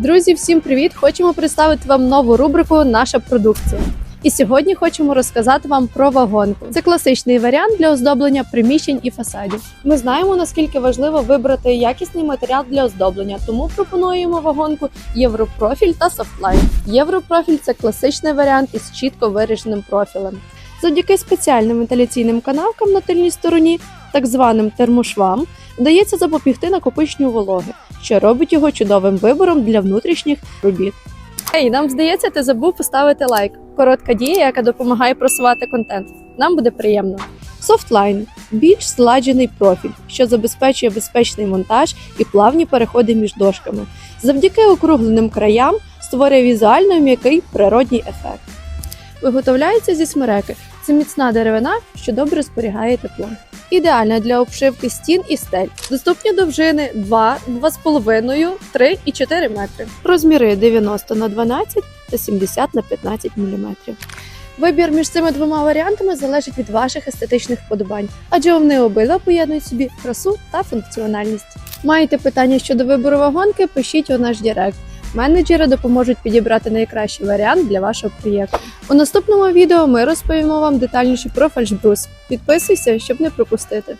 Друзі, всім привіт! Хочемо представити вам нову рубрику Наша продукція. І сьогодні хочемо розказати вам про вагонку. Це класичний варіант для оздоблення приміщень і фасадів. Ми знаємо наскільки важливо вибрати якісний матеріал для оздоблення, тому пропонуємо вагонку Європрофіль та Софтлайн. Європрофіль це класичний варіант із чітко вирішеним профілем. Завдяки спеціальним вентиляційним канавкам на тильній стороні, так званим термошвам, вдається запобігти накопиченню вологи, що робить його чудовим вибором для внутрішніх робіт. Ей, нам здається, ти забув поставити лайк. Коротка дія, яка допомагає просувати контент. Нам буде приємно. Софтлайн більш зладжений профіль, що забезпечує безпечний монтаж і плавні переходи між дошками. Завдяки округленим краям створює візуально м'який природній ефект. Виготовляється зі смереки. Це міцна деревина, що добре зберігає тепло. Ідеальна для обшивки стін і стель. Доступні довжини 2, 2,5, 3 і 4 метри. Розміри 90 на 12 та 70 на 15 мм. Вибір між цими двома варіантами залежить від ваших естетичних вподобань, адже вони обидва поєднують собі красу та функціональність. Маєте питання щодо вибору вагонки? Пишіть у наш Директ. Менеджери допоможуть підібрати найкращий варіант для вашого проєкту. У наступному відео ми розповімо вам детальніше про фальшбрус. Підписуйся, щоб не пропустити.